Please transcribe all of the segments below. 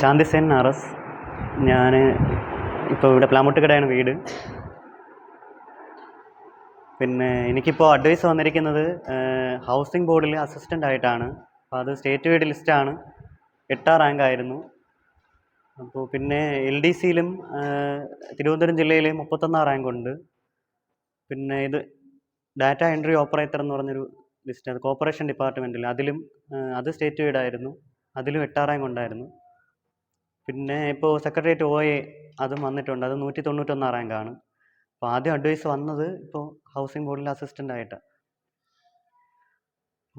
ശാന്തി Sen R S. ഞാൻ ഇപ്പോൾ ഇവിടെ പ്ലാമുട്ടുകടയാണ് വീട്. പിന്നെ എനിക്കിപ്പോൾ അഡ്വൈസ് വന്നിരിക്കുന്നത് ഹൗസിംഗ് ബോർഡിൽ അസിസ്റ്റന്റ് ആയിട്ടാണ്. അപ്പോൾ അത് സ്റ്റേറ്റ് വൈഡ് ലിസ്റ്റാണ് എട്ടാം റാങ്ക് ആയിരുന്നു. അപ്പോൾ പിന്നെ എൽ ഡി സിയിലും തിരുവനന്തപുരം ജില്ലയിൽ മുപ്പത്തൊന്നാം റാങ്ക് ഉണ്ട്. പിന്നെ ഇത് ഡാറ്റ എൻട്രി ഓപ്പറേറ്റർ എന്ന് പറഞ്ഞൊരു ലിസ്റ്റ് അത് കോർപ്പറേഷൻ ഡിപ്പാർട്ട്മെന്റിൽ അതിലും അത് സ്റ്റേറ്റ് വൈഡ് ആയിരുന്നു. അതിലും എട്ടാം റാങ്ക് ഉണ്ടായിരുന്നു. പിന്നെ ഇപ്പോൾ സെക്രട്ടേറിയറ്റ് ഒ എ അതും വന്നിട്ടുണ്ട്. അത് നൂറ്റി തൊണ്ണൂറ്റൊന്ന് റാങ്കാണ്. അപ്പോൾ ആദ്യം അഡ്വൈസ് വന്നത് ഇപ്പോൾ ഹൗസിംഗ് ബോർഡിൽ അസിസ്റ്റന്റ് ആയിട്ട്.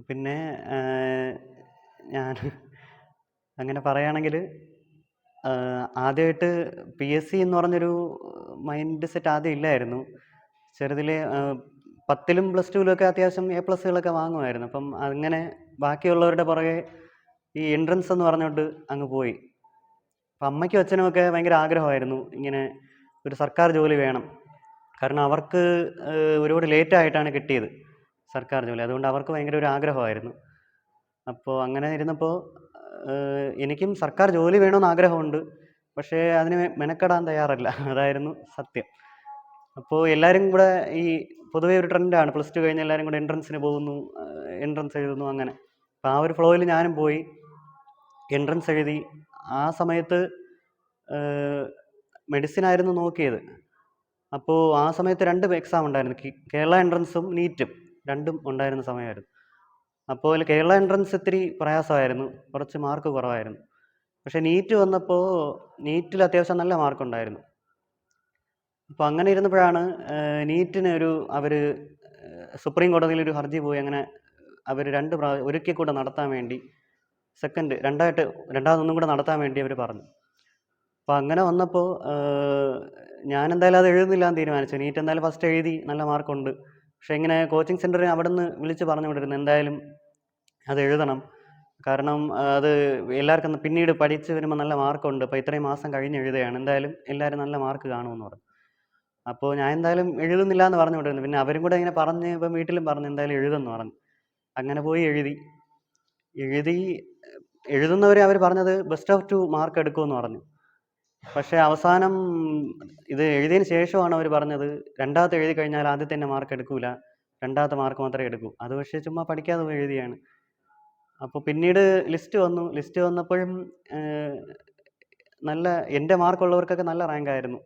പിന്നെ ഞാൻ അങ്ങനെ പറയുകയാണെങ്കിൽ ആദ്യമായിട്ട് പി എസ് സി എന്ന് പറഞ്ഞൊരു മൈൻഡ് സെറ്റ് ആദ്യം ഇല്ലായിരുന്നു. ചെറുതിൽ പത്തിലും പ്ലസ് ടുവിലൊക്കെ അത്യാവശ്യം എ പ്ലസ്സുകളൊക്കെ വാങ്ങുമായിരുന്നു. അപ്പം അങ്ങനെ ബാക്കിയുള്ളവരുടെ പുറകെ ഈ എൻട്രൻസ് എന്ന് പറഞ്ഞുകൊണ്ട് അങ്ങ് പോയി. അപ്പം അമ്മയ്ക്കും അച്ഛനും ഒക്കെ ഭയങ്കര ആഗ്രഹമായിരുന്നു ഇങ്ങനെ ഒരു സർക്കാർ ജോലി വേണം. കാരണം അവർക്ക് ഒരുപാട് ലേറ്റായിട്ടാണ് കിട്ടിയത് സർക്കാർ ജോലി. അതുകൊണ്ട് അവർക്ക് ഭയങ്കര ഒരു ആഗ്രഹമായിരുന്നു. അപ്പോൾ അങ്ങനെ ഇരുന്നപ്പോൾ എനിക്കും സർക്കാർ ജോലി വേണമെന്ന് ആഗ്രഹമുണ്ട്. പക്ഷേ അതിന് മെനക്കെടാൻ തയ്യാറല്ല. അതായിരുന്നു സത്യം. അപ്പോൾ എല്ലാവരും കൂടെ ഈ പൊതുവേ ഒരു ട്രെൻഡാണ് പ്ലസ് ടു കഴിഞ്ഞ് എല്ലാവരും കൂടെ എൻട്രൻസിന് പോകുന്നു എൻട്രൻസ് എഴുതുന്നു അങ്ങനെ. അപ്പോൾ ആ ഒരു ഫ്ലോയിൽ ഞാനും പോയി. എൻട്രൻസ് എഴുതി. ആ സമയത്ത് മെഡിസിൻ ആയിരുന്നു നോക്കിയത്. അപ്പോൾ ആ സമയത്ത് രണ്ട് എക്സാം ഉണ്ടായിരുന്നു. കേരള എൻട്രൻസും നീറ്റും രണ്ടും ഉണ്ടായിരുന്ന സമയമായിരുന്നു. അപ്പോൾ അതിൽ കേരള എൻട്രൻസ് ഇത്തിരി പ്രയാസമായിരുന്നു. കുറച്ച് മാർക്ക് കുറവായിരുന്നു. പക്ഷേ നീറ്റ് വന്നപ്പോൾ നീറ്റിൽ അത്യാവശ്യം നല്ല മാർക്കുണ്ടായിരുന്നു അപ്പോൾ അങ്ങനെ ഇരുന്നപ്പോഴാണ് നീറ്റിന് ഒരു അവർ സുപ്രീം കോടതിയിൽ ഒരു ഹർജി പോയി. അങ്ങനെ അവർ രണ്ട് പ്രാവശ്യം ഒരിക്കൽ കൂടെ നടത്താൻ വേണ്ടി സെക്കൻഡ് രണ്ടായിട്ട് രണ്ടാമതൊന്നും കൂടെ നടത്താൻ വേണ്ടി അവർ പറഞ്ഞു. അപ്പോൾ അങ്ങനെ വന്നപ്പോൾ ഞാൻ എന്തായാലും അത് എഴുതുന്നില്ല എന്ന് തീരുമാനിച്ചു. നീറ്റ് എന്തായാലും ഫസ്റ്റ് എഴുതി നല്ല മാർക്കുണ്ട് പക്ഷേ ഇങ്ങനെ കോച്ചിങ് സെന്ററിൽ അവിടെ നിന്ന് വിളിച്ച് പറഞ്ഞു വിടരുന്നു എന്തായാലും അത് എഴുതണം. കാരണം അത് എല്ലാവർക്കും പിന്നീട് പഠിച്ച് വരുമ്പോൾ നല്ല മാർക്കുണ്ട് അപ്പോൾ ഇത്രയും മാസം കഴിഞ്ഞ് എഴുതുകയാണ്. എന്തായാലും എല്ലാവരും നല്ല മാർക്ക് കാണുമെന്ന് പറഞ്ഞു. അപ്പോൾ ഞാൻ എന്തായാലും എഴുതുന്നില്ല എന്ന് പറഞ്ഞു വിട്ടിരുന്നു പിന്നെ അവരും കൂടെ ഇങ്ങനെ പറഞ്ഞ് ഇപ്പം വീട്ടിലും പറഞ്ഞു എന്തായാലും എഴുതുമെന്ന് പറഞ്ഞു. അങ്ങനെ പോയി എഴുതി. എഴുതി എഴുതുന്നവരെ അവർ പറഞ്ഞത് ബെസ്റ്റ് ഓഫ് ടു മാർക്ക് എടുക്കുമെന്ന് പറഞ്ഞു. പക്ഷേ അവസാനം ഇത് എഴുതിയതിന് ശേഷമാണ് അവർ പറഞ്ഞത് രണ്ടാമത്തെ എഴുതി കഴിഞ്ഞാൽ ആദ്യത്തെ തന്നെ മാർക്ക് എടുക്കില്ല രണ്ടാമത്തെ മാർക്ക് മാത്രമേ എടുക്കൂ. അത് പക്ഷേ ചുമ്മാ പഠിക്കാതെ പോയി എഴുതിയാണ്. അപ്പോൾ പിന്നീട് ലിസ്റ്റ് വന്നു. ലിസ്റ്റ് വന്നപ്പോഴും നല്ല എന്റെ മാർക്കുള്ളവർക്കൊക്കെ നല്ല റാങ്ക് ആയിരുന്നു.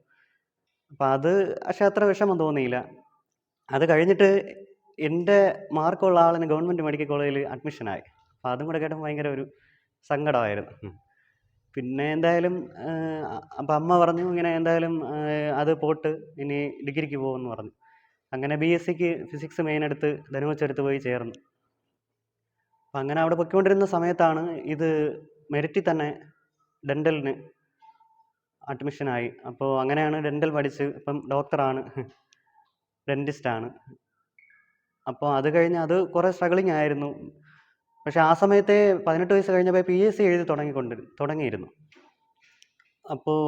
അപ്പം അത് പക്ഷേ അത്ര വിഷമം തോന്നിയില്ല. അത് കഴിഞ്ഞിട്ട് എന്റെ മാർക്കുള്ള ആളിന് ഗവൺമെന്റ് മെഡിക്കൽ കോളേജിൽ അഡ്മിഷനായി അപ്പോൾ അതും കൂടെ കേട്ടപ്പോൾ ഭയങ്കര ഒരു സങ്കടമായിരുന്നു. പിന്നെ എന്തായാലും അപ്പം അമ്മ പറഞ്ഞു ഇങ്ങനെ എന്തായാലും അത് പോട്ട് ഇനി ഡിഗ്രിക്ക് പോകുമെന്ന് പറഞ്ഞു. അങ്ങനെ ബി എസ് സിക്ക് ഫിസിക്സ് മെയിൻ എടുത്ത് ധനുവച്ചെടുത്ത് പോയി ചേർന്നു. അപ്പം അങ്ങനെ അവിടെ പൊയ്ക്കൊണ്ടിരുന്ന സമയത്താണ് ഇത് മെരിറ്റി തന്നെ ഡെന്റലിന് അഡ്മിഷനായി. അപ്പോൾ അങ്ങനെയാണ് ഡെന്റൽ പഠിച്ച് ഇപ്പം ഡോക്ടറാണ് ഡെന്റിസ്റ്റാണ് അപ്പോൾ അത് കഴിഞ്ഞ് അത് കുറേ സ്ട്രഗിളിങ് ആയിരുന്നു. പക്ഷേ ആ സമയത്തെ പതിനെട്ട് വയസ്സ് കഴിഞ്ഞപ്പോൾ പി എസ് സി എഴുതി തുടങ്ങിക്കൊണ്ട് തുടങ്ങിയിരുന്നു. അപ്പോൾ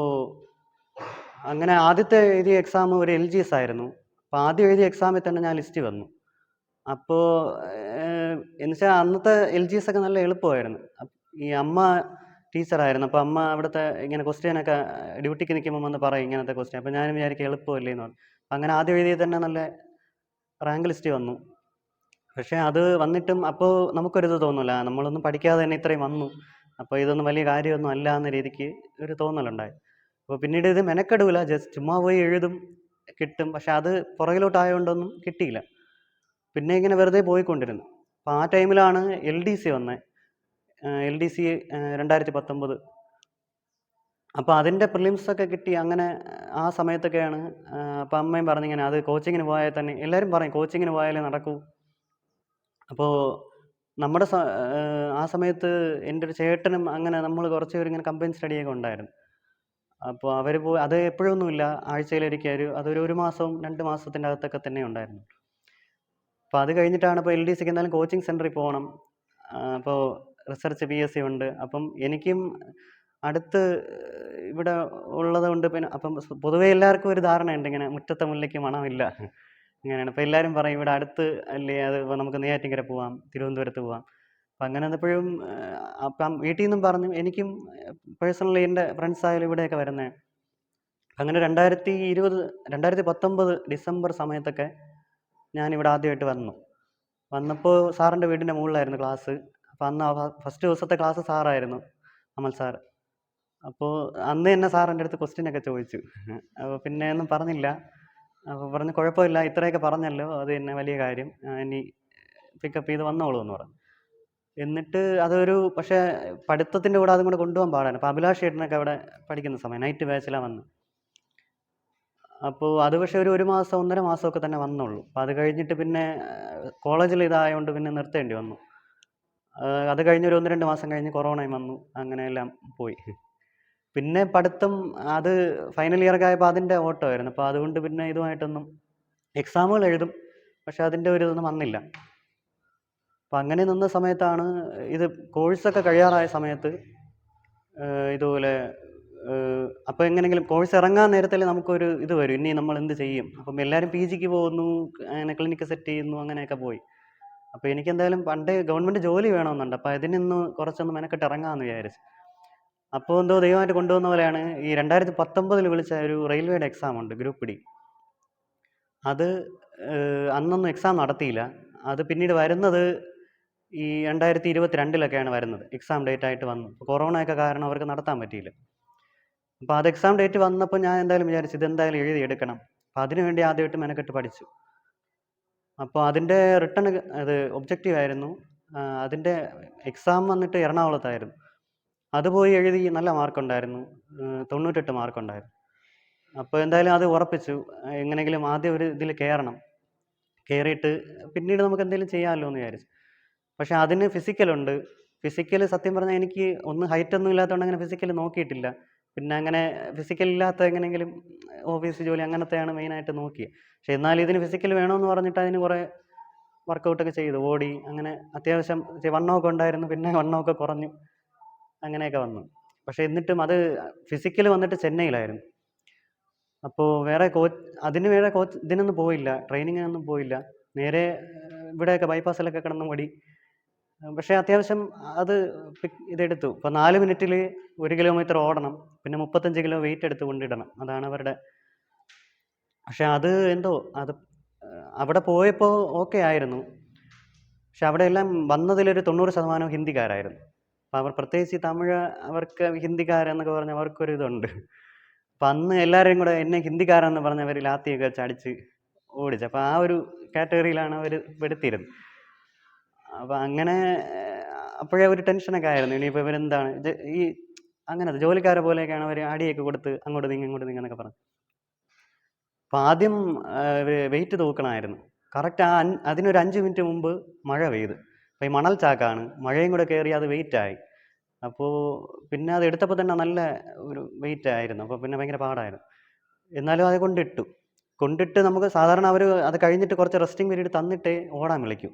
അങ്ങനെ ആദ്യത്തെ എഴുതിയ എക്സാം ഒരു എൽ ജി എസ് ആയിരുന്നു. അപ്പോൾ ആദ്യം എഴുതിയ എക്സാമിൽ തന്നെ ഞാൻ ലിസ്റ്റ് വന്നു. അപ്പോൾ എന്നുവെച്ചാൽ അന്നത്തെ എൽ ജി എസ് ഒക്കെ നല്ല എളുപ്പമായിരുന്നു. ഈ അമ്മ ടീച്ചറായിരുന്നു അപ്പോൾ അമ്മ അവിടുത്തെ ഇങ്ങനെ ക്വസ്റ്റ്യനൊക്കെ ഡ്യൂട്ടിക്ക് നിൽക്കുമ്പോൾ വന്ന് പറയും ഇങ്ങനത്തെ ക്വസ്റ്റ്യൻ അപ്പോൾ ഞാൻ വിചാരിക്കും എളുപ്പമല്ലേ എന്ന് പറഞ്ഞു. അങ്ങനെ ആദ്യം എഴുതിയ തന്നെ നല്ല റാങ്ക് ലിസ്റ്റ് വന്നു. പക്ഷേ അത് വന്നിട്ടും അപ്പോൾ നമുക്കൊരിത് തോന്നില്ല നമ്മളൊന്നും പഠിക്കാതെ തന്നെ ഇത്രയും വന്നു. അപ്പോൾ ഇതൊന്നും വലിയ കാര്യമൊന്നും അല്ല എന്ന രീതിക്ക് ഒരു തോന്നലുണ്ടായി. അപ്പോൾ പിന്നീട് ഇത് മെനക്കെടുവില്ല ജസ്റ്റ് ചുമ്മാ പോയി എഴുതും കിട്ടും. പക്ഷെ അത് പുറകിലോട്ടായതുകൊണ്ടൊന്നും കിട്ടിയില്ല. പിന്നെ ഇങ്ങനെ വെറുതെ പോയിക്കൊണ്ടിരുന്നു. അപ്പോൾ ആ ടൈമിലാണ് എൽ ഡി സി വന്നത് എൽ ഡി സി രണ്ടായിരത്തി പത്തൊമ്പത് അപ്പോൾ അതിന്റെ പ്രിലിംസൊക്കെ കിട്ടി അങ്ങനെ ആ സമയത്തൊക്കെയാണ് അപ്പം അമ്മയും പറഞ്ഞിങ്ങനെ അത് കോച്ചിങ്ങിന് പോയാൽ തന്നെ എല്ലാവരും പറയും കോച്ചിങ്ങിന് പോയാലേ നടക്കൂ. അപ്പോൾ നമ്മുടെ ആ സമയത്ത് എന്റെ ഒരു ചേട്ടനും അങ്ങനെ നമ്മൾ കുറച്ച് പേര് ഇങ്ങനെ കമ്പൈൻ സ്റ്റഡിയൊക്കെ ഉണ്ടായിരുന്നു. അപ്പോൾ അവർ പോയി അത് എപ്പോഴൊന്നുമില്ല ആഴ്ചയിലൊരിക്കൽ ഒരു അതൊരു ഒരു മാസവും രണ്ട് മാസത്തിന്റെ അകത്തൊക്കെ തന്നെ ഉണ്ടായിരുന്നു. അപ്പോൾ അത് കഴിഞ്ഞിട്ടാണ് ഇപ്പോൾ എൽ ഡി സിക്ക് എന്തായാലും കോച്ചിങ് സെന്ററിൽ പോകണം. അപ്പോൾ റിസർച്ച് പി എസ് സി ഉണ്ട്. അപ്പം എനിക്കും അടുത്ത് ഇവിടെ ഉള്ളത് കൊണ്ട് പിന്നെ അപ്പം പൊതുവേ എല്ലാവർക്കും ഒരു ധാരണയുണ്ട്. ഇങ്ങനെ മുറ്റത്തെ മുല്ലയ്ക്ക് മണമില്ല. ഇങ്ങനെയാണ് അപ്പോൾ എല്ലാവരും പറയും ഇവിടെ അടുത്ത് അല്ലേ അത് ഇപ്പോൾ നമുക്ക് നെയ്യാറ്റിൻകര പോവാം തിരുവനന്തപുരത്ത് പോവാം. അപ്പം അങ്ങനെ വന്നപ്പോഴും അപ്പം വീട്ടിൽ നിന്നും പറഞ്ഞു എനിക്കും പേഴ്സണലി എന്റെ ഫ്രണ്ട്സ് ആയാലും ഇവിടെയൊക്കെ വരുന്നത് അങ്ങനെ രണ്ടായിരത്തി ഇരുപത് രണ്ടായിരത്തി പത്തൊമ്പത് ഡിസംബർ സമയത്തൊക്കെ ഞാൻ ഇവിടെ ആദ്യമായിട്ട് വന്നു. വന്നപ്പോൾ സാറിന്റെ വീടിന്റെ മുകളിലായിരുന്നു ക്ലാസ്. അപ്പോൾ അന്ന് ഫസ്റ്റ് ദിവസത്തെ ക്ലാസ് സാറായിരുന്നു അമൽ സാർ അപ്പോൾ അന്ന് തന്നെ സാർ എന്റെ അടുത്ത് ക്വസ്റ്റ്യൻ ഒക്കെ ചോദിച്ചു. അപ്പോൾ പിന്നെ ഒന്നും പറഞ്ഞില്ല. അപ്പോൾ പറഞ്ഞു കുഴപ്പമില്ല ഇത്രയൊക്കെ പറഞ്ഞല്ലോ അത് തന്നെ വലിയ കാര്യം. ഇനി പിക്കപ്പ് ചെയ്ത് വന്നോളൂ എന്ന് പറഞ്ഞു. എന്നിട്ട് അതൊരു പക്ഷേ പഠിത്തത്തിന്റെ കൂടെ അതും കൂടെ കൊണ്ടുപോകാൻ പാടാണ്. അപ്പോൾ അഭിലാഷ് ചേട്ടനൊക്കെ അവിടെ പഠിക്കുന്ന സമയം നൈറ്റ് ബാച്ചിലാണ് വന്ന്. അപ്പോൾ അത് പക്ഷേ ഒരു ഒരു മാസം ഒന്നര മാസമൊക്കെ തന്നെ വന്നുള്ളൂ അപ്പോൾ അത് കഴിഞ്ഞിട്ട് പിന്നെ കോളേജിൽ ഇതായതുകൊണ്ട് പിന്നെ നിർത്തേണ്ടി വന്നു. അത് കഴിഞ്ഞ് ഒരു ഒന്ന് രണ്ട് മാസം കഴിഞ്ഞ് കൊറോണയും വന്നു. അങ്ങനെ എല്ലാം പോയി. പിന്നെ പഠിത്തം അത് ഫൈനൽ ഇയറൊക്കെ ആയപ്പോൾ അതിന്റെ ഓട്ടമായിരുന്നു. അപ്പോൾ അതുകൊണ്ട് പിന്നെ ഇതുമായിട്ടൊന്നും എക്സാമുകൾ എഴുതും. പക്ഷെ അതിന്റെ ഒരു ഇതൊന്നും വന്നില്ല. അപ്പം അങ്ങനെ നിന്ന സമയത്താണ് ഇത് കോഴ്സൊക്കെ കഴിയാറായ സമയത്ത് ഇതുപോലെ അപ്പോൾ എങ്ങനെയെങ്കിലും കോഴ്സ് ഇറങ്ങാൻ നേരത്തിൽ നമുക്കൊരു ഇത് വരും. ഇനി നമ്മൾ എന്ത് ചെയ്യും? അപ്പം എല്ലാവരും പി ജിക്ക് പോകുന്നു അങ്ങനെ ക്ലിനിക്ക് സെറ്റ് ചെയ്യുന്നു അങ്ങനെയൊക്കെ പോയി. അപ്പോൾ എനിക്ക് എന്തായാലും പണ്ടേ ഗവൺമെന്റ് ജോലി വേണമെന്നുണ്ട്. അപ്പോൾ അതിനൊന്ന് കുറച്ചൊന്ന് മെനക്കെട്ട് ഇറങ്ങാമെന്ന് വിചാരിച്ചു. അപ്പോൾ എന്തോ ദൈവമായിട്ട് കൊണ്ടുവന്ന പോലെയാണ്. ഈ രണ്ടായിരത്തി പത്തൊമ്പതിൽ വിളിച്ച ഒരു റെയിൽവേയുടെ എക്സാം ഉണ്ട് ഗ്രൂപ്പ് ഡി. അത് അന്നൊന്നും എക്സാം നടത്തിയില്ല. അത് പിന്നീട് വരുന്നത് ഈ രണ്ടായിരത്തി ഇരുപത്തി രണ്ടിലൊക്കെയാണ് വരുന്നത്. എക്സാം ഡേറ്റ് ആയിട്ട് വന്നു. കൊറോണ കൊറോണയൊക്കെ കാരണം അവർക്ക് നടത്താൻ പറ്റിയില്ല. അപ്പോൾ അത് എക്സാം ഡേറ്റ് വന്നപ്പോൾ ഞാൻ എന്തായാലും വിചാരിച്ചു ഇതെന്തായാലും എഴുതിയെടുക്കണം. അപ്പോൾ അതിനു വേണ്ടി ആദ്യമായിട്ട് മെനക്കെട്ട് പഠിച്ചു. അപ്പോൾ അതിന്റെ റിട്ടേൺ അത് ഒബ്ജക്റ്റീവ് ആയിരുന്നു. അതിന്റെ എക്സാം വന്നിട്ട് എറണാകുളത്തായിരുന്നു. അത് പോയി എഴുതി നല്ല മാർക്കുണ്ടായിരുന്നു. തൊണ്ണൂറ്റെട്ട് മാർക്കുണ്ടായിരുന്നു. അപ്പോൾ എന്തായാലും അത് ഉറപ്പിച്ചു. എങ്ങനെങ്കിലും ആദ്യം ഒരു ഇതിൽ കയറണം. കയറിയിട്ട് പിന്നീട് നമുക്ക് എന്തെങ്കിലും ചെയ്യാമല്ലോ എന്ന് വിചാരിച്ചു. പക്ഷേ അതിന് ഫിസിക്കലുണ്ട് ഫിസിക്കൽ സത്യം പറഞ്ഞാൽ എനിക്ക് ഒന്ന് ഹൈറ്റ് ഒന്നും ഇല്ലാത്തതുകൊണ്ട് അങ്ങനെ ഫിസിക്കൽ നോക്കിയിട്ടില്ല. പിന്നെ അങ്ങനെ ഫിസിക്കൽ ഇല്ലാത്ത എങ്ങനെയെങ്കിലും ഓഫീസ് ജോലി അങ്ങനത്തെയാണ് മെയിനായിട്ട് നോക്കിയത് പക്ഷേ എന്നാലും ഇതിന് ഫിസിക്കൽ വേണമെന്ന് പറഞ്ഞിട്ട് അതിന് കുറേ വർക്കൗട്ടൊക്കെ ചെയ്തു. ഓടി അങ്ങനെ അത്യാവശ്യം വണ്ണമൊക്കെ ഉണ്ടായിരുന്നു. പിന്നെ വണ്ണമൊക്കെ കുറഞ്ഞു. അങ്ങനെയൊക്കെ വന്നു. പക്ഷേ എന്നിട്ടും അത് ഫിസിക്കൽ വന്നിട്ട് ചെന്നൈയിലായിരുന്നു. അപ്പോൾ വേറെ കോച്ച് അതിന് വേറെ കോച്ച് ഇതിനൊന്നും പോയില്ല. ട്രെയിനിങ്ങിനൊന്നും പോയില്ല. നേരെ ഇവിടെയൊക്കെ ബൈപ്പാസിലൊക്കെ കിടന്ന് ഓടി പക്ഷേ അത്യാവശ്യം അത് ഇതെടുത്തു. ഇപ്പോൾ നാല് മിനിറ്റിൽ ഒരു കിലോമീറ്റർ ഓടണം. പിന്നെ മുപ്പത്തഞ്ച് കിലോ വെയിറ്റ് എടുത്ത് കൊണ്ടിടണം. അതാണ് അവരുടെ പക്ഷെ അത് എന്തോ അത് അവിടെ പോയപ്പോൾ ഓക്കെ ആയിരുന്നു. പക്ഷെ അവിടെ എല്ലാം വന്നതിലൊരു തൊണ്ണൂറ് ശതമാനം ഹിന്ദിക്കാരായിരുന്നു. അപ്പം അവർ പ്രത്യേകിച്ച് തമിഴ് അവർക്ക് ഹിന്ദിക്കാരെന്നൊക്കെ പറഞ്ഞ് അവർക്കൊരു ഇതുണ്ട്. അപ്പം അന്ന് എല്ലാവരെയും കൂടെ എന്നെ ഹിന്ദിക്കാരെന്ന് പറഞ്ഞ് അവർ ലാത്തിയൊക്കെ വെച്ച് അടിച്ച് ഓടിച്ചു. അപ്പോൾ ആ ഒരു കാറ്റഗറിയിലാണ് അവർ പെടുത്തിയിരുന്നത്. അപ്പോൾ അങ്ങനെ അപ്പോഴേ ഒരു ടെൻഷനൊക്കെ ആയിരുന്നു. ഇനിയിപ്പോൾ ഇവരെന്താണ്? ഈ അങ്ങനത്തെ ജോലിക്കാരെ പോലെയൊക്കെയാണ് അവർ അടിയൊക്കെ കൊടുത്ത് അങ്ങോട്ട് നീങ്ങി ഇങ്ങോട്ട് നീങ്ങി എന്നൊക്കെ പറഞ്ഞു. അപ്പം ആദ്യം വെയിറ്റ് തൂക്കണമായിരുന്നു. കറക്റ്റ് ആ അതിനൊരു അഞ്ച് മിനിറ്റ് മുമ്പ് മഴ പെയ്ത്. അപ്പോൾ ഈ മണൽ ചാക്കാണ്. മഴയും കൂടെ കയറി അത് വെയിറ്റായി അപ്പോൾ പിന്നെ അത് എടുത്തപ്പോൾ തന്നെ നല്ല ഒരു വെയിറ്റ് ആയിരുന്നു. അപ്പോൾ പിന്നെ ഭയങ്കര പാടായിരുന്നു. എന്നാലും അത് കൊണ്ടിട്ടു. കൊണ്ടിട്ട് നമുക്ക് സാധാരണ അവർ അത് കഴിഞ്ഞിട്ട് കുറച്ച് റെസ്റ്റിംഗ് പീരീഡ് തന്നിട്ടേ ഓടാൻ വിളിക്കും.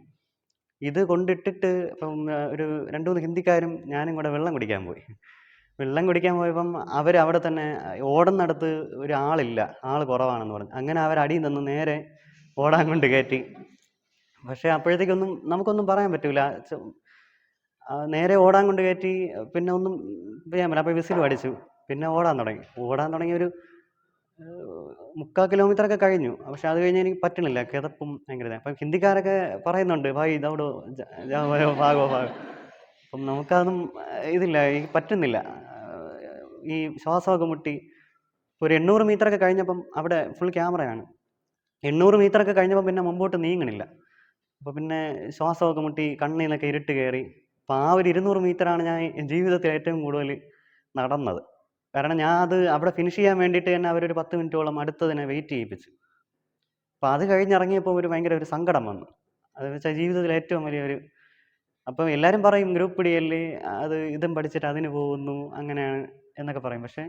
ഇത് കൊണ്ടിട്ടിട്ട് ഇപ്പം ഒരു രണ്ട് മൂന്ന് ഹിന്ദിക്കാരും ഞാനും കൂടെ വെള്ളം കുടിക്കാൻ പോയി. വെള്ളം കുടിക്കാൻ പോയപ്പം അവർ അവിടെ തന്നെ ഓടുന്നിടത്ത് ഒരു ആൾ കുറവാണെന്ന് പറഞ്ഞു. അങ്ങനെ അവർ അടിയിൽ നിന്ന് നേരെ ഓടാൻ കൊണ്ട് കയറ്റി. പക്ഷേ അപ്പോഴത്തേക്കൊന്നും നമുക്കൊന്നും പറയാൻ പറ്റൂല. നേരെ ഓടാൻ കൊണ്ട് കയറ്റി പിന്നെ ഒന്നും ചെയ്യാൻ പറ്റില്ല. അപ്പോൾ വിസിലും അടിച്ചു പിന്നെ ഓടാൻ തുടങ്ങി. ഓടാൻ തുടങ്ങി ഒരു മുക്കാൽ കിലോമീറ്റർ ഒക്കെ കഴിഞ്ഞു. പക്ഷെ അത് കഴിഞ്ഞ് എനിക്ക് പറ്റണില്ല. കിതപ്പും ഭയങ്കര. അപ്പം ഹിന്ദിക്കാരൊക്കെ പറയുന്നുണ്ട് ഭായ് ഇതവിടെ? ഭാഗോ ഭാഗോ? അപ്പം നമുക്കതൊന്നും ഇതില്ല. എനിക്ക് പറ്റുന്നില്ല. ഈ ശ്വാസമൊക്കെ മുട്ടി. ഒരു എണ്ണൂറ് മീറ്റർ ഒക്കെ കഴിഞ്ഞപ്പം അവിടെ ഫുൾ ക്യാമറയാണ്. എണ്ണൂറ് മീറ്റർ ഒക്കെ കഴിഞ്ഞപ്പോൾ പിന്നെ മുമ്പോട്ട് നീങ്ങണില്ല. അപ്പോൾ പിന്നെ ശ്വാസമൊക്കെ മുട്ടി കണ്ണിലൊക്കെ ഇരുട്ട് കയറി അപ്പോൾ ആ ഒരു ഇരുന്നൂറ് മീറ്ററാണ് ഞാൻ ജീവിതത്തിൽ ഏറ്റവും കൂടുതൽ നടന്നത്. കാരണം ഞാൻ അത് അവിടെ ഫിനിഷ് ചെയ്യാൻ വേണ്ടിയിട്ട് തന്നെ അവരൊരു പത്ത് മിനിറ്റോളം അടുത്തതിനെ വെയിറ്റ് ചെയ്യിപ്പിച്ചു. അപ്പോൾ അത് കഴിഞ്ഞിറങ്ങിയപ്പോൾ ഒരു ഭയങ്കര ഒരു സങ്കടം വന്നു. അത് വെച്ചാൽ ജീവിതത്തിൽ ഏറ്റവും വലിയൊരു അപ്പം എല്ലാവരും പറയും ഗ്രൂപ്പ് ഡി അല്ലേ അത് ഇതും പഠിച്ചിട്ട് അതിന് പോകുന്നു അങ്ങനെയാണ് എന്നൊക്കെ പറയും. പക്ഷേ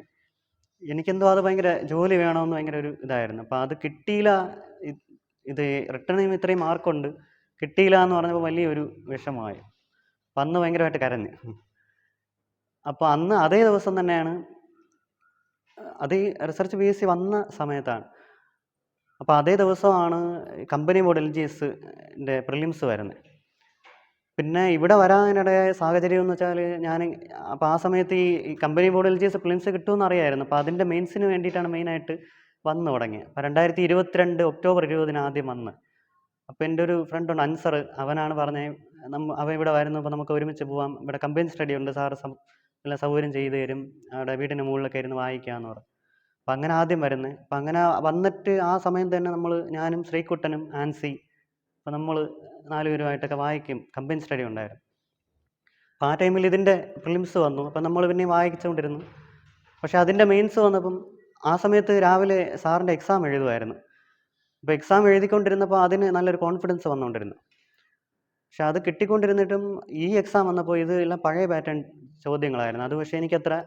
എനിക്കെന്തോ അത് ഭയങ്കര ജോലി വേണമെന്ന് ഭയങ്കര ഒരു ഇതായിരുന്നു. അപ്പോൾ അത് കിട്ടിയില്ല. ഇത് ചെയ്യുമ്പോൾ ഇത്രയും മാർക്കുണ്ട് കിട്ടിയില്ല എന്ന് പറഞ്ഞപ്പോൾ വലിയൊരു വിഷമമായി. അപ്പം അന്ന് ഭയങ്കരമായിട്ട് കരഞ്ഞു. അപ്പോൾ അന്ന് അതേ ദിവസം തന്നെയാണ് അതേ റിസർച്ച് ബി എസ് സി വന്ന സമയത്താണ്. അപ്പോൾ അതേ ദിവസമാണ് കമ്പനി ബോർഡ് എൽ ജി എസിന്റെ പ്രിലിംസ് വരുന്നത് പിന്നെ ഇവിടെ വരാനിടയായ സാഹചര്യം എന്ന് വെച്ചാൽ ഞാൻ അപ്പോൾ ആ സമയത്ത് ഈ company board L G S prelims കിട്ടുമെന്ന് അറിയായിരുന്നു. അപ്പോൾ അതിന്റെ മെയിൻസിന് വേണ്ടിയിട്ടാണ് മെയിനായിട്ട് വന്നു തുടങ്ങിയത് അപ്പോൾ രണ്ടായിരത്തി ഇരുപത്തിരണ്ട് ഒക്ടോബർ ഇരുപതിന് ആദ്യം വന്ന്. അപ്പോൾ എന്റെ ഒരു ഫ്രണ്ട് ഉണ്ട് അൻസർ. അവനാണ് പറഞ്ഞത് നമ്മ അവൻ ഇവിടെ വരുന്നു അപ്പോൾ നമുക്ക് ഒരുമിച്ച് പോവാം. ഇവിടെ കമ്പൈൻ സ്റ്റഡി ഉണ്ട് സാറ് നല്ല സൗകര്യം ചെയ്തു തരും. അവിടെ വീടിന്റെ മുകളിലൊക്കെ ഇരുന്ന് വായിക്കാമെന്ന് പറഞ്ഞു. അപ്പം അങ്ങനെ ആദ്യം വരുന്നത് അപ്പം അങ്ങനെ വന്നിട്ട് ആ സമയം തന്നെ നമ്മൾ ഞാനും ശ്രീകുട്ടനും ആൻസി അപ്പോൾ നമ്മൾ നാലുപേരുമായിട്ടൊക്കെ വായിക്കും. കമ്പൈൻ സ്റ്റഡി ഉണ്ടായിരുന്നു. അപ്പോൾ ആ ടൈമിൽ ഇതിന്റെ പ്രിലിംസ് വന്നു. അപ്പം നമ്മൾ പിന്നെ വായിച്ചുകൊണ്ടിരുന്നു. പക്ഷേ അതിന്റെ മെയിൻസ് വന്നപ്പം ആ സമയത്ത് രാവിലെ സാറിന്റെ എക്സാം എഴുതുമായിരുന്നു അപ്പോൾ എക്സാം എഴുതിക്കൊണ്ടിരുന്നപ്പോൾ അതിന് നല്ലൊരു കോൺഫിഡൻസ് വന്നുകൊണ്ടിരുന്നു പക്ഷെ അത് കിട്ടിക്കൊണ്ടിരുന്നിട്ടും ഈ എക്സാം വന്നപ്പോൾ ഇത് എല്ലാം പഴയ പാറ്റേൺ ചോദ്യങ്ങളായിരുന്നു. അത് പക്ഷേ എനിക്കത്ര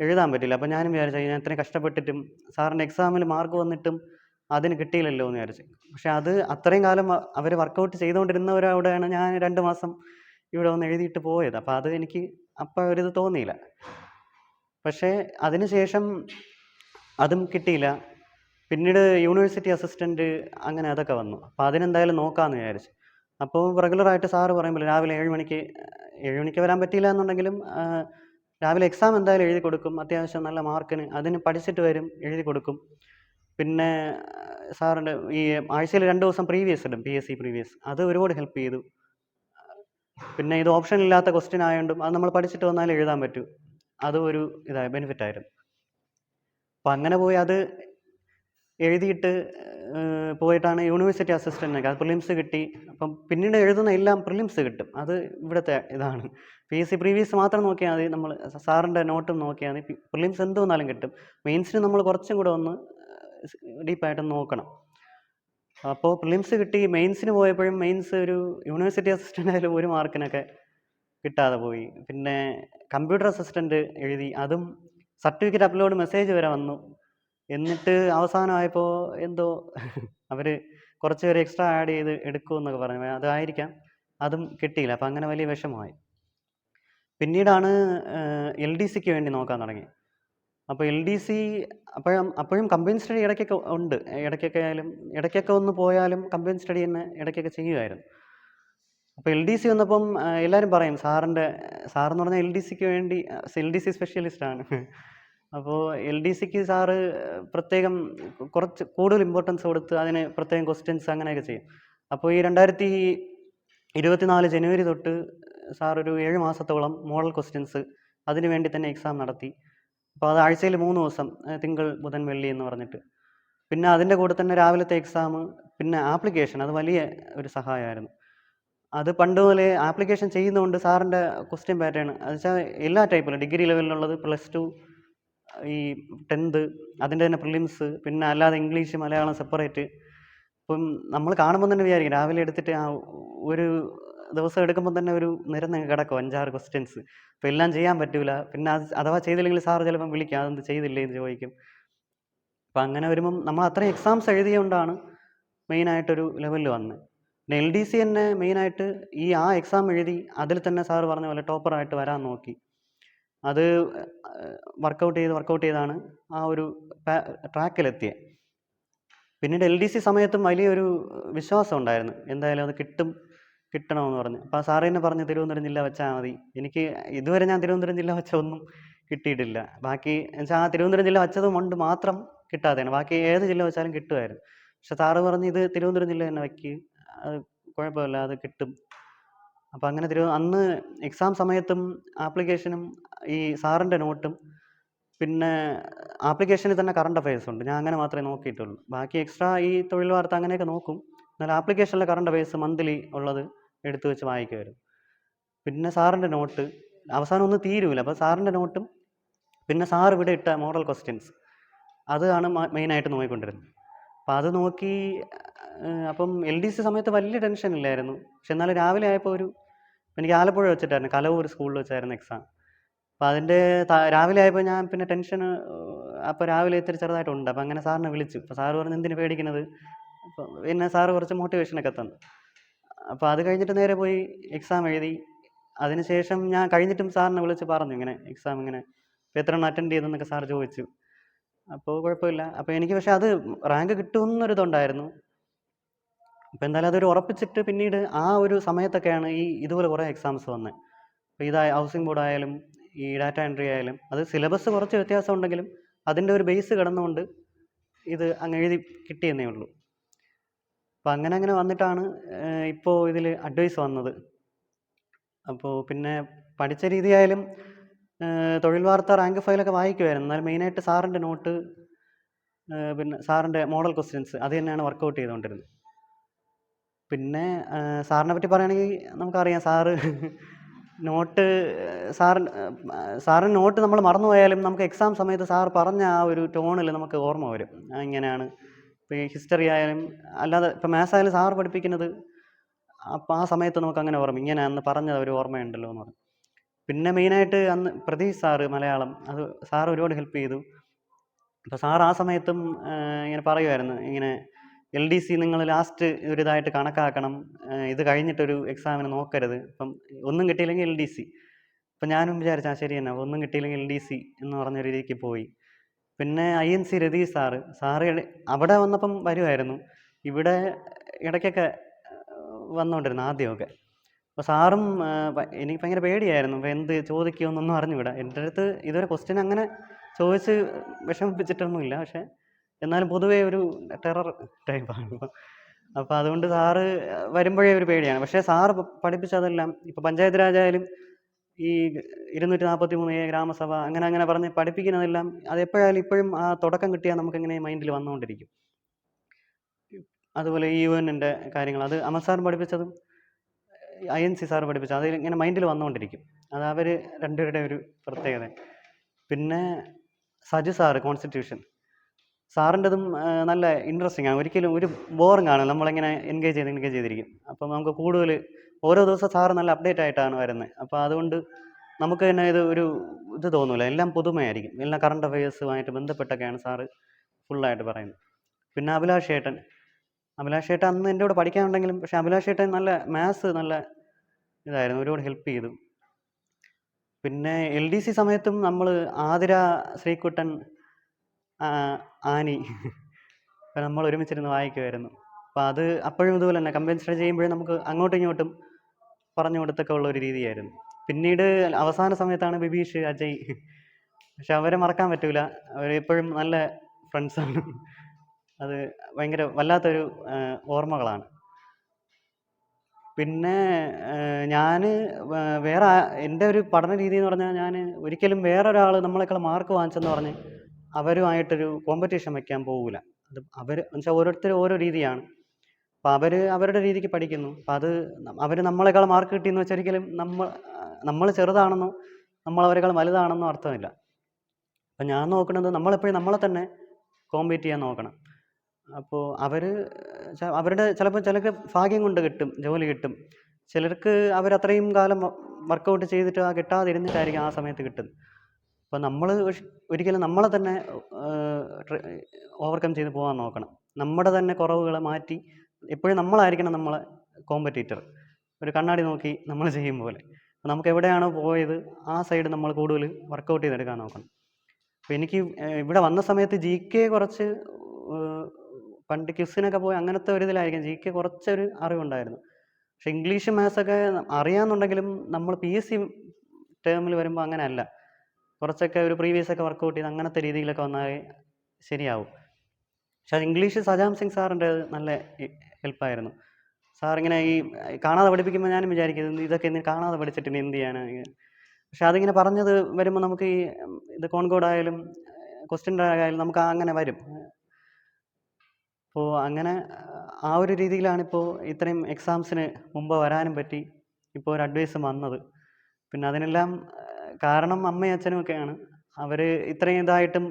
എഴുതാൻ പറ്റില്ല. അപ്പോൾ ഞാനും വിചാരിച്ചു ഞാൻ ഇത്രയും കഷ്ടപ്പെട്ടിട്ടും സാറിന്റെ എക്സാമിൽ മാർക്ക് വന്നിട്ടും അതിന് കിട്ടിയില്ലല്ലോ എന്ന് വിചാരിച്ചു. പക്ഷെ അത് അത്രയും കാലം അവർ വർക്കൗട്ട് ചെയ്തുകൊണ്ടിരുന്നവരവിടെയാണ് ഞാൻ രണ്ട് മാസം ഇവിടെ വന്ന് എഴുതിയിട്ട് പോയത്. അപ്പോൾ അത് എനിക്ക് അപ്പം ഒരിത് തോന്നിയില്ല. പക്ഷേ അതിന് ശേഷം അതും കിട്ടിയില്ല. പിന്നീട് യൂണിവേഴ്സിറ്റി അസിസ്റ്റന്റ് അങ്ങനെ അതൊക്കെ വന്നു. അപ്പോൾ അതിനെന്തായാലും നോക്കാമെന്ന് വിചാരിച്ചു. അപ്പോൾ റെഗുലറായിട്ട് സാറ് പറയുമ്പോൾ രാവിലെ ഏഴ് മണിക്ക് ഏഴ് മണിക്ക് വരാൻ പറ്റിയില്ല എന്നുണ്ടെങ്കിലും രാവിലെ എക്സാം എന്തായാലും എഴുതി കൊടുക്കും. അത്യാവശ്യം നല്ല മാർക്കിന് അതിന് പഠിച്ചിട്ട് വരും എഴുതി കൊടുക്കും. പിന്നെ സാറിന്റെ ഈ ആഴ്ചയിൽ രണ്ട് ദിവസം പ്രീവിയസ് ഇടും പി എസ് സി പ്രീവിയസ് അത് ഒരുപാട് ഹെൽപ്പ് ചെയ്തു. പിന്നെ ഇത് ഓപ്ഷൻ ഇല്ലാത്ത ക്വസ്റ്റ്യൻ ആയതുകൊണ്ടും അത് നമ്മൾ പഠിച്ചിട്ട് വന്നാലും എഴുതാൻ പറ്റും. അതും ഒരു ഇതായ ബെനിഫിറ്റ് ആയിരുന്നു. അപ്പം അങ്ങനെ പോയി അത് എഴുതിയിട്ട് പോയിട്ടാണ് യൂണിവേഴ്സിറ്റി അസിസ്റ്റന്റ് അത് പ്രിലിംസ് കിട്ടി. അപ്പം പിന്നീട് എഴുതുന്ന എല്ലാം പ്രിലിംസ് കിട്ടും. അത് ഇവിടുത്തെ ഇതാണ്. പി എസ് സി പ്രീവിയസ് മാത്രം നോക്കിയാൽ മതി. നമ്മൾ സാറിന്റെ നോട്ടും നോക്കിയാൽ മതി. പ്രിലിംസ് എന്ത് വന്നാലും കിട്ടും. മെയിൻസിന് നമ്മൾ കുറച്ചും കൂടെ ഒന്ന് ഡീപ്പായിട്ട് നോക്കണം. അപ്പോൾ പ്രിലിംസ് കിട്ടി. മെയിൻസിന് പോയപ്പോഴും മെയിൻസ് ഒരു യൂണിവേഴ്സിറ്റി അസിസ്റ്റന്റ് ആയാലും ഒരു മാർക്കിനൊക്കെ കിട്ടാതെ പോയി. പിന്നെ കമ്പ്യൂട്ടർ അസിസ്റ്റന്റ് എഴുതി. അതും സർട്ടിഫിക്കറ്റ് അപ്ലോഡ് മെസ്സേജ് വരെ വന്നു. എന്നിട്ട് അവസാനമായപ്പോൾ എന്തോ അവർ കുറച്ച് പേര് എക്സ്ട്രാ ആഡ് ചെയ്ത് എടുക്കുമെന്നൊക്കെ പറഞ്ഞു. അതായിരിക്കാം അതും കിട്ടിയില്ല. അപ്പം അങ്ങനെ വലിയ വിഷമമായി. പിന്നീടാണ് എൽ ഡി സിക്ക് വേണ്ടി നോക്കാൻ തുടങ്ങി. അപ്പോൾ എൽ ഡി സി അപ്പോഴും അപ്പോഴും കമ്പൈൻ സ്റ്റഡി ഇടയ്ക്കൊക്കെ ഉണ്ട്. ഇടയ്ക്കൊക്കെ ആയാലും ഇടയ്ക്കൊക്കെ ഒന്ന് പോയാലും കമ്പൈൻ സ്റ്റഡി തന്നെ ഇടയ്ക്കൊക്കെ ചെയ്യുമായിരുന്നു. അപ്പോൾ എൽ ഡി സി വന്നപ്പം എല്ലാവരും പറയും സാറിന്റെ സാറെന്ന് പറഞ്ഞാൽ എൽ ഡി സിക്ക് വേണ്ടി എൽ ഡി സി സ്പെഷ്യലിസ്റ്റാണ്. അപ്പോൾ എൽ ഡി സിക്ക് സാറ് പ്രത്യേകം കുറച്ച് കൂടുതൽ ഇമ്പോർട്ടൻസ് കൊടുത്ത് അതിന് പ്രത്യേകം ക്വസ്റ്റ്യൻസ് അങ്ങനെയൊക്കെ ചെയ്യും. അപ്പോൾ ഈ രണ്ടായിരത്തി ഇരുപത്തിനാല് ജനുവരി തൊട്ട് സാർ ഒരു ഏഴ് മാസത്തോളം മോഡൽ ക്വസ്റ്റ്യൻസ് അതിനു വേണ്ടി തന്നെ എക്സാം നടത്തി. അപ്പോൾ അത് ആഴ്ചയിൽ മൂന്ന് ദിവസം തിങ്കൾ ബുധൻ വെള്ളി എന്ന് പറഞ്ഞിട്ട്. പിന്നെ അതിന്റെ കൂടെ തന്നെ രാവിലത്തെ എക്സാം പിന്നെ ആപ്ലിക്കേഷൻ അത് വലിയ ഒരു സഹായമായിരുന്നു. അത് പണ്ട് മുതലേ ആപ്ലിക്കേഷൻ ചെയ്യുന്നതുകൊണ്ട് സാറിന്റെ ക്വസ്റ്റ്യൻ പാറ്റേൺ അത് വെച്ചാൽ എല്ലാ ടൈപ്പിലും ഡിഗ്രി ലെവലിലുള്ളത് പ്ലസ് ടു ഈ ടെൻത്ത് അതിന്റെ തന്നെ പ്രിലിംസ് പിന്നെ അല്ലാതെ ഇംഗ്ലീഷ് മലയാളം സെപ്പറേറ്റ് ഇപ്പം നമ്മൾ കാണുമ്പോൾ തന്നെ വിചാരിക്കും രാവിലെ എടുത്തിട്ട് ആ ഒരു ദിവസം എടുക്കുമ്പോൾ തന്നെ ഒരു നിരന്ന് കിടക്കും അഞ്ചാറ് ക്വസ്റ്റ്യൻസ് അപ്പോൾ എല്ലാം ചെയ്യാൻ പറ്റൂല. പിന്നെ അത് അഥവാ ചെയ്തില്ലെങ്കിൽ സാറ് ചിലപ്പം വിളിക്കും അതെന്ത് ചെയ്തില്ലേ? എന്ന് ചോദിക്കും. അപ്പം അങ്ങനെ വരുമ്പം നമ്മൾ അത്രയും എക്സാംസ് എഴുതിയതുകൊണ്ടാണ് മെയിനായിട്ടൊരു ലെവലിൽ വന്നത് പിന്നെ എൽ ഡി സി തന്നെ മെയിനായിട്ട് ഈ ആ എക്സാം എഴുതി അതിൽ തന്നെ സാറ് പറഞ്ഞ പോലെ ടോപ്പറായിട്ട് വരാൻ നോക്കി. അത് വർക്കൗട്ട് ചെയ്ത് വർക്കൗട്ട് ചെയ്താണ് ആ ഒരു ട്രാക്കിലെത്തിയത് പിന്നീട് എൽ ഡി സി സമയത്തും വലിയൊരു വിശ്വാസം ഉണ്ടായിരുന്നു. എന്തായാലും അത് കിട്ടും കിട്ടണമെന്ന് പറഞ്ഞു. അപ്പോൾ സാറ് തന്നെ പറഞ്ഞു തിരുവനന്തപുരം ജില്ല വെച്ചാൽ മതി. എനിക്ക് ഇതുവരെ ഞാൻ തിരുവനന്തപുരം ജില്ല വെച്ച ഒന്നും കിട്ടിയിട്ടില്ല. ബാക്കി എന്നുവെച്ചാൽ ആ തിരുവനന്തപുരം ജില്ല വെച്ചത് കൊണ്ട് മാത്രം കിട്ടാതെയാണ് ബാക്കി ഏത് ജില്ല വെച്ചാലും കിട്ടുമായിരുന്നു. പക്ഷെ സാറ് പറഞ്ഞ് ഇത് തിരുവനന്തപുരം ജില്ല തന്നെ വയ്ക്ക് അത് കുഴപ്പമില്ല അത് കിട്ടും. അപ്പോൾ അങ്ങനെ തിരു അന്ന് എക്സാം സമയത്തും ആപ്ലിക്കേഷനും ഈ സാറിന്റെ നോട്ടും പിന്നെ ആപ്ലിക്കേഷനിൽ തന്നെ കറണ്ട് അഫയേഴ്സ് ഉണ്ട്. ഞാൻ അങ്ങനെ മാത്രമേ നോക്കിയിട്ടുള്ളൂ. ബാക്കി എക്സ്ട്രാ ഈ തൊഴിൽ വാർത്ത അങ്ങനെയൊക്കെ നോക്കും. എന്നാൽ ആപ്ലിക്കേഷനിലെ കറണ്ട് അഫയേഴ്സ് മന്ത്ലി ഉള്ളത് എടുത്തു വെച്ച് വായിക്കുമായിരുന്നു പിന്നെ സാറിന്റെ നോട്ട് അവസാനം ഒന്നും തീരുമില്ല അപ്പോൾ സാറിന്റെ നോട്ടും പിന്നെ സാർ ഇവിടെ ഇട്ട മോറൽ ക്വസ്റ്റ്യൻസ് അതാണ് മെയിനായിട്ട് നോക്കിക്കൊണ്ടിരുന്നത്. അപ്പോൾ അത് നോക്കി അപ്പം എൽ ഡി സി സമയത്ത് വലിയ ടെൻഷൻ ഇല്ലായിരുന്നു. പക്ഷെ എന്നാലും രാവിലെ ആയപ്പോൾ ഒരു എനിക്ക് ആലപ്പുഴ വെച്ചിട്ടായിരുന്നു. കലവൂർ സ്കൂളിൽ വെച്ചായിരുന്നു എക്സാം അപ്പോൾ അതിന്റെ രാവിലെ ആയപ്പോൾ ഞാൻ പിന്നെ ടെൻഷൻ അപ്പോൾ രാവിലെ ഇത്തിരി ചെറുതായിട്ടുണ്ട്. അപ്പോൾ അങ്ങനെ സാറിനെ വിളിച്ചു. അപ്പോൾ സാറ് പറഞ്ഞു എന്തിനു പേടിക്കുന്നത്? അപ്പോൾ പിന്നെ സാറ് കുറച്ച് മോട്ടിവേഷനൊക്കെ തന്നു. അപ്പോൾ അത് കഴിഞ്ഞിട്ട് നേരെ പോയി എക്സാം എഴുതി. അതിനുശേഷം ഞാൻ കഴിഞ്ഞിട്ടും സാറിനെ വിളിച്ച് പറഞ്ഞു ഇങ്ങനെ എക്സാം ഇങ്ങനെ ഇപ്പോൾ എത്ര എണ്ണം അറ്റൻഡ് ചെയ്തെന്നൊക്കെ സാർ ചോദിച്ചു. അപ്പോൾ കുഴപ്പമില്ല. അപ്പോൾ എനിക്ക് പക്ഷേ അത് റാങ്ക് കിട്ടുമെന്നൊരിതുണ്ടായിരുന്നു. അപ്പോൾ എന്തായാലും അതൊരു ഉറപ്പിച്ചിട്ട് പിന്നീട് ആ ഒരു സമയത്തൊക്കെയാണ് ഈ ഇതുപോലെ കുറേ എക്സാംസ് വന്നത് അപ്പോൾ ഇതായ ഹൗസിംഗ് ബോർഡ് ആയാലും ഈ ഡാറ്റ എൻട്രി ആയാലും അത് സിലബസ് കുറച്ച് വ്യത്യാസം ഉണ്ടെങ്കിലും അതിന്റെ ഒരു ബേസ് കിടന്നുകൊണ്ട് ഇത് അങ്ങ് എഴുതി കിട്ടിയെന്നേ ഉള്ളൂ. അപ്പോൾ അങ്ങനെ അങ്ങനെ വന്നിട്ടാണ് ഇപ്പോൾ ഇതിൽ അഡ്വൈസ് വന്നത്. അപ്പോൾ പിന്നെ പഠിച്ച രീതിയായാലും തൊഴിൽ വാർത്ത റാങ്ക് ഫയലൊക്കെ വായിക്കുമായിരുന്നു എന്നാലും മെയിനായിട്ട് സാറിന്റെ നോട്ട് പിന്നെ സാറിന്റെ മോഡൽ ക്വസ്റ്റ്യൻസ് അത് തന്നെയാണ് വർക്കൗട്ട് ചെയ്തുകൊണ്ടിരുന്നത്. പിന്നെ സാറിനെ പറ്റി പറയുകയാണെങ്കിൽ നമുക്കറിയാം സാറ് നോട്ട് സാറിന് സാറിന് നോട്ട് നമ്മൾ മറന്നു പോയാലും നമുക്ക് എക്സാം സമയത്ത് സാർ പറഞ്ഞ ആ ഒരു ടോണിൽ നമുക്ക് ഓർമ്മ വരും. ഇങ്ങനെയാണ്. ഇപ്പോൾ ഹിസ്റ്ററി ആയാലും അല്ലാതെ ഇപ്പോൾ മാത്സ് ആയാലും സാർ പഠിപ്പിക്കുന്നത് അപ്പോൾ ആ സമയത്ത് നമുക്ക് അങ്ങനെ ഓർമ്മ ഇങ്ങനെ അന്ന് പറഞ്ഞത് ഒരു ഓർമ്മയുണ്ടല്ലോ എന്ന് പറഞ്ഞു. പിന്നെ മെയിനായിട്ട് അന്ന് പ്രതീഷ് സാറ് മലയാളം അത് സാർ ഒരുപാട് ഹെൽപ്പ് ചെയ്തു. അപ്പോൾ സാർ ആ സമയത്തും ഇങ്ങനെ പറയുമായിരുന്നു. ഇങ്ങനെ എൽ ഡി സി നിങ്ങൾ ലാസ്റ്റ് ഒരു ഇതായിട്ട് കണക്കാക്കണം ഇത് കഴിഞ്ഞിട്ടൊരു എക്സാമിന് നോക്കരുത്. ഇപ്പം ഒന്നും കിട്ടിയില്ലെങ്കിൽ എൽ ഡി സി അപ്പം ഞാനും വിചാരിച്ചാൽ ശരി തന്നെ ഒന്നും കിട്ടിയില്ലെങ്കിൽ എൽ ഡി സി എന്ന് പറഞ്ഞ രീതിക്ക് പോയി. പിന്നെ I N C Ratheesh sir. Sir അവിടെ വന്നപ്പം വരുമായിരുന്നു ഇവിടെ ഇടയ്ക്കൊക്കെ വന്നുകൊണ്ടിരുന്നു ആദ്യമൊക്കെ. അപ്പോൾ സാറും എനിക്ക് ഭയങ്കര പേടിയായിരുന്നു. അപ്പോൾ എന്ത് ചോദിക്കുമെന്നൊന്നും അറിഞ്ഞുവിടാം എന്റെ അടുത്ത് ഇതുവരെ ക്വസ്റ്റ്യൻ അങ്ങനെ ചോദിച്ച് വിഷമിപ്പിച്ചിട്ടൊന്നുമില്ല. പക്ഷേ എന്നാലും പൊതുവേ ഒരു ടെറർ ടൈപ്പാണ്. അപ്പോൾ അതുകൊണ്ട് സാറ് വരുമ്പോഴേ ഒരു പേടിയാണ്. പക്ഷേ സാറ് പഠിപ്പിച്ചതെല്ലാം ഇപ്പോൾ പഞ്ചായത്ത് രാജായാലും ഈ ഇരുന്നൂറ്റി നാൽപ്പത്തി മൂന്ന് എ ഗ്രാമസഭ അങ്ങനെ അങ്ങനെ പറഞ്ഞ് പഠിപ്പിക്കുന്നതെല്ലാം അത് എപ്പോഴായാലും ഇപ്പോഴും ആ തുടക്കം കിട്ടിയാൽ നമുക്കിങ്ങനെ മൈൻഡിൽ വന്നുകൊണ്ടിരിക്കും. അതുപോലെ യു എന്റെ കാര്യങ്ങൾ. അത് അമൽ സാർ പഠിപ്പിച്ചതും ഐ എൻ സി സാർ പഠിപ്പിച്ചത് അത് ഇങ്ങനെ മൈൻഡിൽ വന്നുകൊണ്ടിരിക്കും. അത് അവർ രണ്ടുപേരുടെ ഒരു പ്രത്യേകത പിന്നെ സജു സാറ് കോൺസ്റ്റിറ്റ്യൂഷൻ. സാറിന്റെതും നല്ല ഇൻട്രസ്റ്റിംഗ് ആണ്. ഒരിക്കലും ഒരു ബോറിംഗ് ആണ്. നമ്മളിങ്ങനെ എൻഗേജ് ചെയ്ത് എൻഗേജ് ചെയ്തിരിക്കും. അപ്പം നമുക്ക് കൂടുതൽ ഓരോ ദിവസം സാറ് നല്ല അപ്ഡേറ്റ് ആയിട്ടാണ് വരുന്നത് അപ്പോൾ അതുകൊണ്ട് നമുക്ക് തന്നെ ഇത് ഒരു ഇത് തോന്നില്ല എല്ലാം പുതുമയായിരിക്കും. എല്ലാം കറണ്ട് അഫയേഴ്സുമായിട്ട് ബന്ധപ്പെട്ടൊക്കെയാണ് സാറ് ഫുള്ളായിട്ട് പറയുന്നത് പിന്നെ അഭിലാഷ് ഏട്ടൻ അഭിലാഷ് ഏട്ടൻ അന്ന് എന്റെ കൂടെ പഠിക്കാനുണ്ടെങ്കിലും പക്ഷേ അഭിലാഷ് ഏട്ടൻ നല്ല മാത്സ് നല്ല ഇതായിരുന്നു. ഒരുപാട് ഹെൽപ്പ് ചെയ്തു. പിന്നെ എൽ ഡി സി സമയത്തും നമ്മൾ ആതിര ശ്രീകുട്ടൻ ആനി. അപ്പോൾ നമ്മൾ ഒരുമിച്ചിരുന്ന് വായിക്കുമായിരുന്നു അപ്പോൾ അത് അപ്പോഴും ഇതുപോലെ തന്നെ സ്റ്റഡി ചെയ്യുമ്പോഴും നമുക്ക് അങ്ങോട്ടും ഇങ്ങോട്ടും പറഞ്ഞു കൊടുത്തൊക്കെ ഉള്ള ഒരു രീതിയായിരുന്നു. പിന്നീട് അവസാന സമയത്താണ് ബിബീഷ് അജയ്. പക്ഷെ അവരെ മറക്കാൻ പറ്റൂല. അവരെപ്പോഴും നല്ല ഫ്രണ്ട്സാണ് അത് ഭയങ്കര വല്ലാത്തൊരു ഓർമ്മകളാണ്. പിന്നെ ഞാൻ വേറെ എന്റെ ഒരു പഠന രീതി എന്ന് പറഞ്ഞാൽ ഞാൻ ഒരിക്കലും വേറൊരാൾ നമ്മളെക്കാൾ മാർക്ക് വാങ്ങിച്ചെന്ന് പറഞ്ഞ് അവരുമായിട്ടൊരു കോമ്പറ്റീഷൻ വയ്ക്കാൻ പോകില്ല അത് അവർ എന്നുവെച്ചാൽ ഓരോരുത്തർ ഓരോ രീതിയാണ്. അപ്പോൾ അവർ അവരുടെ രീതിക്ക് പഠിക്കുന്നു. അപ്പോൾ അത് അവർ നമ്മളെക്കാൾ മാർക്ക് കിട്ടിയെന്ന് വെച്ചാൽ ഒരിക്കലും നമ്മൾ നമ്മൾ ചെറുതാണെന്നോ നമ്മൾ അവരെക്കാൾ വലുതാണെന്നോ അർത്ഥമില്ല. അപ്പം ഞാൻ നോക്കുന്നത് നമ്മളെപ്പോഴും നമ്മളെ തന്നെ കോമ്പീറ്റ് ചെയ്യാൻ നോക്കണം. അപ്പോൾ അവർ അവരുടെ ചിലപ്പോൾ ചിലർക്ക് ഭാഗ്യം കൊണ്ട് കിട്ടും ജോലി കിട്ടും. ചിലർക്ക് അവരത്രയും കാലം വർക്കൗട്ട് ചെയ്തിട്ട് ആ കിട്ടാതിരുന്നിട്ടായിരിക്കും ആ സമയത്ത് കിട്ടുന്നത്. അപ്പോൾ നമ്മൾ ഒരിക്കലും നമ്മളെ തന്നെ ഓവർകം ചെയ്ത് പോകാൻ നോക്കണം. നമ്മുടെ തന്നെ കുറവുകളെ മാറ്റി എപ്പോഴും നമ്മളായിരിക്കണം നമ്മളെ കോമ്പറ്റീറ്റർ ഒരു കണ്ണാടി നോക്കി നമ്മൾ ചെയ്യും പോലെ. നമുക്ക് എവിടെയാണോ പോയത് ആ സൈഡ് നമ്മൾ കൂടുതൽ വർക്കൗട്ട് ചെയ്തെടുക്കാൻ നോക്കണം. അപ്പോൾ എനിക്ക് ഇവിടെ വന്ന സമയത്ത് ജി കെ കുറച്ച് പണ്ട് ക്യുസിനൊക്കെ പോയി അങ്ങനത്തെ ഒരു ഇതിലായിരിക്കും ജി കെ കുറച്ചൊരു അറിവുണ്ടായിരുന്നു. പക്ഷെ ഇംഗ്ലീഷ് മാത്സൊക്കെ അറിയാമെന്നുണ്ടെങ്കിലും നമ്മൾ പി എസ് സി ടേമിൽ വരുമ്പോൾ അങ്ങനെയല്ല. കുറച്ചൊക്കെ ഒരു പ്രീവിയസ് ഒക്കെ വർക്കൗട്ട് ചെയ്ത് അങ്ങനത്തെ രീതിയിലൊക്കെ വന്നാൽ ശരിയാവും. പക്ഷെ അത് ഇംഗ്ലീഷ് സജാം സിംഗ് സാറിന്റെ നല്ല ഹെൽപ്പായിരുന്നു. സാർ ഇങ്ങനെ ഈ കാണാതെ പഠിപ്പിക്കുമ്പോൾ ഞാനും വിചാരിക്കുന്നത് ഇതൊക്കെ ഇന്ന് കാണാതെ പഠിച്ചിട്ട് ഇനി എന്ത് ചെയ്യാനാണ് പക്ഷെ അതിങ്ങനെ പറഞ്ഞത് വരുമ്പോൾ നമുക്ക് ഈ ഇത് കോൺകോഡ് ആയാലും ആയാലും നമുക്ക് അങ്ങനെ വരും. അപ്പോൾ അങ്ങനെ ആ ഒരു രീതിയിലാണിപ്പോൾ ഇത്രയും എക്സാംസിന് മുമ്പ് വരാനും പറ്റി ഇപ്പോൾ ഒരു അഡ്വൈസ് വന്നത്. പിന്നെ അതിനെല്ലാം കാരണം അമ്മയും അച്ഛനും ഒക്കെയാണ്. അവർ ഇത്രയും ഇതായിട്ടും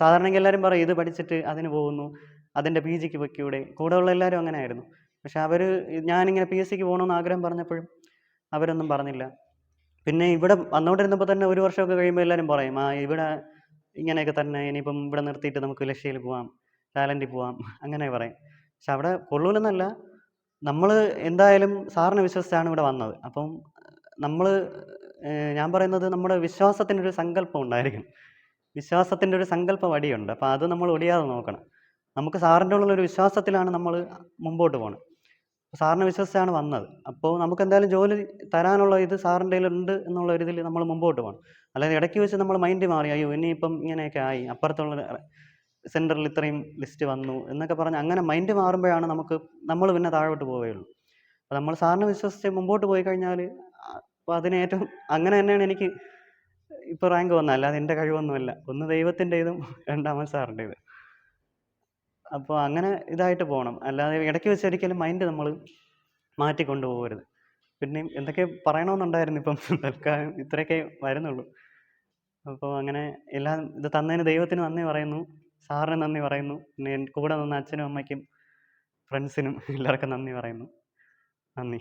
സാധാരണ എല്ലാവരും പറയും ഇത് പഠിച്ചിട്ട് അതിന് പോകുന്നു അതിന്റെ പി ജിക്ക് വയ്ക്കൂടെ കൂടെയുള്ള എല്ലാവരും അങ്ങനെ ആയിരുന്നു പക്ഷെ അവർ ഞാനിങ്ങനെ പി എസ് സിക്ക് പോകണമെന്ന് ആഗ്രഹം പറഞ്ഞപ്പോഴും അവരൊന്നും പറഞ്ഞില്ല. പിന്നെ ഇവിടെ വന്നുകൊണ്ടിരുന്നപ്പോൾ തന്നെ ഒരു വർഷമൊക്കെ കഴിയുമ്പോൾ എല്ലാവരും പറയും ആ ഇവിടെ ഇങ്ങനെയൊക്കെ തന്നെ ഇനിയിപ്പം ഇവിടെ നിർത്തിയിട്ട് നമുക്ക് ലക്ഷ്യയിൽ പോവാം ടാലന്റിൽ പോവാം അങ്ങനെ പറയും. പക്ഷെ അവിടെ കൊള്ളൂലെന്നല്ല നമ്മൾ എന്തായാലും സാറിനെ വിശ്വസിച്ചാണ് ഇവിടെ വന്നത്. അപ്പം നമ്മൾ ഞാൻ പറയുന്നത് നമ്മുടെ വിശ്വാസത്തിന്റെ ഒരു സങ്കല്പം ഉണ്ടായിരിക്കണം. വിശ്വാസത്തിന്റെ ഒരു സങ്കല്പം അടിയുണ്ട് അപ്പോൾ അത് നമ്മൾ ഒടിയാതെ നോക്കണം. നമുക്ക് സാറിന്റെ ഉള്ളിലൊരു വിശ്വാസത്തിലാണ് നമ്മൾ മുമ്പോട്ട് പോകുന്നത് സാറിനെ വിശ്വസിച്ചാണ് വന്നത്. അപ്പോൾ നമുക്ക് എന്തായാലും ജോലി തരാനുള്ള ഇത് സാറിന്റെ കയ്യിലുണ്ട് എന്നുള്ള ഒരു ഇതിൽ നമ്മൾ മുമ്പോട്ട് പോകണം അല്ലാതെ ഇടയ്ക്ക് വെച്ച് നമ്മൾ മൈൻഡ് മാറി അയ്യോ ഇനിയിപ്പം ഇങ്ങനെയൊക്കെ ആയി. അപ്പുറത്തുള്ള സെന്ററിൽ ഇത്രയും ലിസ്റ്റ് വന്നു എന്നൊക്കെ പറഞ്ഞ് അങ്ങനെ മൈൻഡ് മാറുമ്പോഴാണ് നമുക്ക് നമ്മൾ പിന്നെ താഴോട്ട് പോവുകയുള്ളൂ. അപ്പോൾ നമ്മൾ സാറിനെ വിശ്വസിച്ച് മുമ്പോട്ട് പോയി കഴിഞ്ഞാൽ അപ്പോൾ അതിന് ഏറ്റവും അങ്ങനെ തന്നെയാണ് എനിക്ക് ഇപ്പോൾ റാങ്ക് വന്നത്. അല്ലാതെ എന്റെ കഴിവൊന്നുമല്ല. ഒന്ന് ദൈവത്തിന്റെ ഇതും രണ്ടാമത് സാറിന്റെ ഇത്. അപ്പോൾ അങ്ങനെ ഇതായിട്ട് പോകണം അല്ലാതെ ഇടയ്ക്ക് വെച്ച് ഒരിക്കലും മൈൻഡ് നമ്മൾ മാറ്റിക്കൊണ്ട് പോകരുത് പിന്നെ എന്തൊക്കെ പറയണമെന്നുണ്ടായിരുന്നു ഇപ്പം. തൽക്കാലം ഇത്രയൊക്കെ വരുന്നുള്ളൂ. അപ്പോൾ അങ്ങനെ എല്ലാം ഇത് തന്നതിന് ദൈവത്തിന് നന്ദി പറയുന്നു. സാറിന് നന്ദി പറയുന്നു. പിന്നെ കൂടെ നിന്ന അച്ഛനും അമ്മയ്ക്കും ഫ്രണ്ട്സിനും എല്ലാവർക്കും നന്ദി പറയുന്നു. നന്ദി.